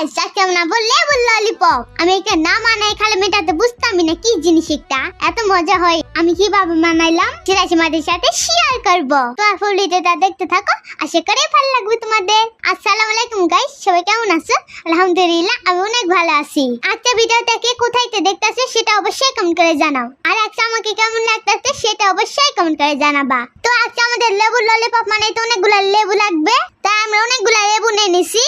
Guys আজকে আমরা lollipop আমি এটা না মানাই খালি মেটাতে বুঝতামই না কি জিনিস এটা এত মজা হয়, আমি কীভাবে মানাইলাম? সেটা তোমাদের সাথে শেয়ার করব। তো ফুল ভিডিওটা দেখতে থাকো, আশা করি ভালো লাগবে তোমাদের। আসসালামু আলাইকুম গাইস সবাই কেমন আছো? আলহামদুলিল্লাহ, আমি অনেক ভালো আছি। আজকে ভিডিওটা কে কোথায় দেখতেছে সেটা অবশ্যই কমেন্ট করে জানাও। আর আজকে আমাকে কেমন সেটা অবশ্যই কমেন্ট করে জানাবা। তো আজকে আমাদের লেবু ললিপপ মানে তো অনেকগুলো লেবু লাগবে, তাই আমরা অনেকগুলো লেবু নিয়ে নিছি।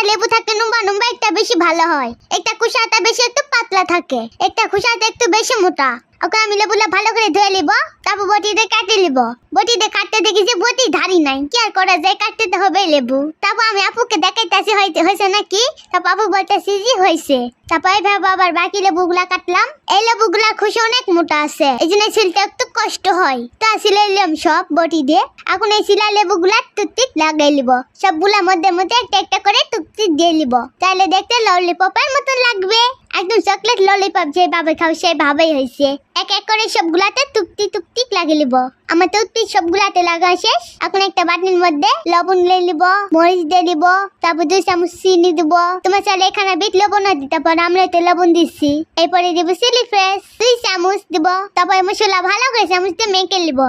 একটা লেবু থাকে নুম্বা নুম্বা একটা বেশি ভালো হয়। একটা কুসাটা বেশি একটু পাতলা থাকে। একটা কুসাটা একটু বেশি মোটা। ওকে আমি লেবুলা ভালো করে ধুয়ে নিব, তারপর বটি দিয়ে কাটে নিব। বটি দিয়ে কাটতে দেখি যে বটি ধারি নাই। কি আর করা যায়, কাটতে তো হবে লেবু। তারপর আমি আপুকে দেখাইতেছি, হয়েছে নাকি? তারপর আপু বলতেছি যে হয়েছে। তারপর এইভাবে আবার বাকি লেবুগুলা কাটলাম। এই লেবুগুলা খুশি অনেক মোটা আছে। এই জন্য ছিলতে একটু কষ্ট হয়। তা সিলাই নিলাম সব বটি দিয়ে। এখন এই সিলা লেবুগুলা টুকটিক লাগাই লিব সবগুলা মধ্যে মধ্যে একটা একটা করে টুকটিক দিয়ে লিব তাহলে দেখতে ললিপপের মতো লাগবে। একদম চকলেট ললিপপ যেভাবে খাও, সেভাবেই হয়েছে এক এক করে সবগুলাতে টুকটি টুকটি লাগিয়ে লিব। আমার টুকটিক সবগুলাতে লাগা শেষ। এখন একটা বাটির মধ্যে লবণ নিয়ে নিব, মরিচ দিয়ে দিব তারপর দুই চামচ চিনি দিব। তোমার চাইলে এখানে বিট লবণ দিতে পারো, আমরা এতে লবণ দিচ্ছি। এরপরে দিব চিলি ফ্রেশ দুই চামচ দিব। তারপর মশলা ভালো করে চামচ দিয়ে মেখে নিব।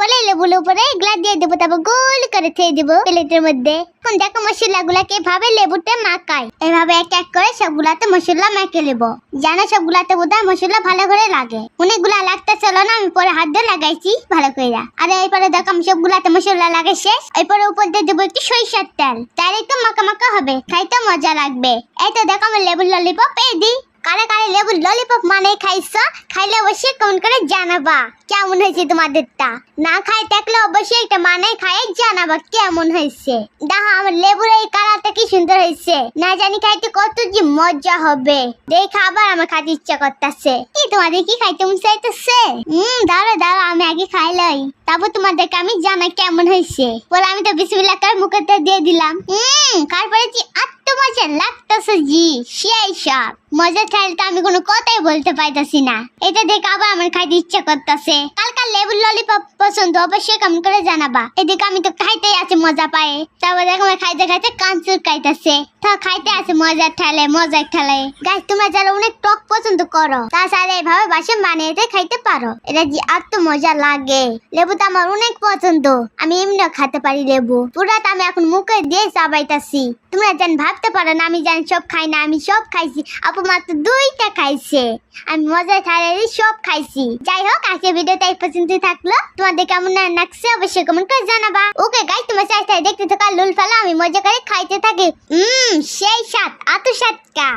পরে লেবুর উপরে দিয়ে দেবো, তারপর গোল করে খেয়ে দেবো প্লেটের মধ্যে। এখন দেখো মশলা গুলাকে এভাবে লেবুতে মাখায় এভাবে এক এক করে সবগুলাতে মশলা মেখে নেব। জানো সবগুলাতে বোধহয় মশলা ভালো করে লাগে। অনেকগুলা লাগতে চলো না, আমি পরে হাত দিয়ে লাগাইছি। ভালো লেবুর মানে কেমন হয়েছে মানে আমার লেবুর এই কালারটা কি সুন্দর হয়েছে। না জানি খাইতে কত যে মজা হবে। দেখে আবার আমার খাইতে ইচ্ছা করতেছে। কি তোমাদের কি খাইতে চাইতেছে? দাঁড়া দাঁড়া আগে খাইলাই তারপর তোমাদেরকে আমি জানাই কেমন হয়েছে। বলে, আমি তো বিসমিল্লা কার মুখে দিয়ে দিলাম। হুম তারপরে মজা লাগতেছে জি সেই সব মজা খাইলে তো আমি কোনো কথাই বলতে পাইতাছি না। এটা দেখে আবার আমার খাইতে ইচ্ছা করতেছে। কালকার লেবুর ললিপপ পছন্দ, অবশ্যই কমেন্ট করে জানাবা। এদিকে আমি তো খাইতেই আছে মজা পায়ে। তারপর দেখো আমার খাইতে খাইতে কাঞ্চুর খাইতেছে তা খাইতে আছে মজার ঠেলে মজার ঠেলে। গাছ তোমরা যারা অনেক টক পছন্দ করো তাছাড়া এভাবে বাসে বানিয়ে খাইতে পারো। এটা যে এত মজা লাগে। লেবু তো আমার অনেক পছন্দ। আমি এমনিও খেতে পারি লেবু। পুরা তো আমি এখন মুখে দিয়ে চাবাইতাছি। তোমরা জান ভাবতে পারো না, আমি জানি সব খাই না, আমি সব খাইছি। আপু মাত্র দুইটা খাইছে। আমি মজা ছাড়াই সব খাইছি। যাই হোক আজকে ভিডিওটা এই পর্যন্ত থাকল। তোমাদের কেমন লাগছে অবশ্যই কমেন্ট করে জানাবা। ওকে গাই তোমার চাই দেখতে থাকা লুল ফেলা আমি মজা করে খাইতে থাকি। উম, সেই সাত আত সাতটা